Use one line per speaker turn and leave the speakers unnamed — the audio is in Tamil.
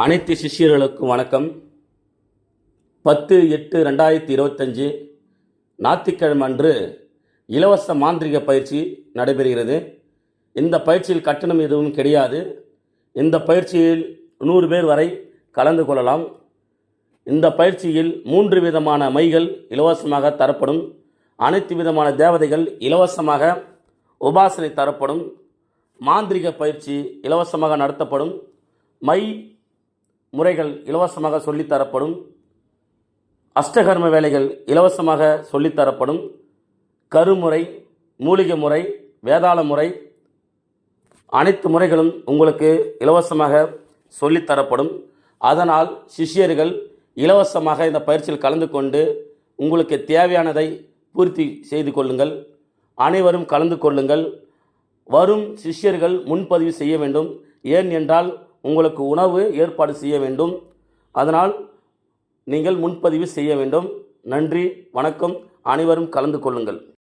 அனைத்து சிஷ்யர்களுக்கும் வணக்கம். பத்து எட்டு ரெண்டாயிரத்தி இருபத்தஞ்சு ஞாயிற்றுக்கிழமை அன்று இலவச மாந்திரிக பயிற்சி நடைபெறுகிறது. இந்த பயிற்சியில் கட்டணம் எதுவும் கிடையாது. இந்த பயிற்சியில் நூறு பேர் வரை கலந்து கொள்ளலாம். இந்த பயிற்சியில் மூன்று விதமான மைகள் இலவசமாக தரப்படும். அனைத்து விதமான தேவதைகள் இலவசமாக உபாசனை தரப்படும். மாந்திரிக பயிற்சி இலவசமாக நடத்தப்படும். மை முறைகள் இலவசமாக சொல்லித் தரப்படும் அஷ்டகர்ம வேலைகள் இலவசமாக சொல்லித்தரப்படும். கருமுறை மூலிகை முறை வேதாள முறை அனைத்து முறைகளும் உங்களுக்கு இலவசமாக சொல்லித் தரப்படும் அதனால் சிஷ்யர்கள் இலவசமாக இந்த பயிற்சியில் கலந்து கொண்டு உங்களுக்கு தேவையானதை பூர்த்தி செய்து கொள்ளுங்கள். அனைவரும் கலந்து கொள்ளுங்கள். வரும் சிஷ்யர்கள் முன்பதிவு செய்ய வேண்டும். ஏன் என்றால் உங்களுக்கு உணவு ஏற்பாடு செய்ய வேண்டும். அதனால் நீங்கள் முன்பதிவு செய்ய வேண்டும். நன்றி வணக்கம். அனைவரும் கலந்து கொள்ளுங்கள்.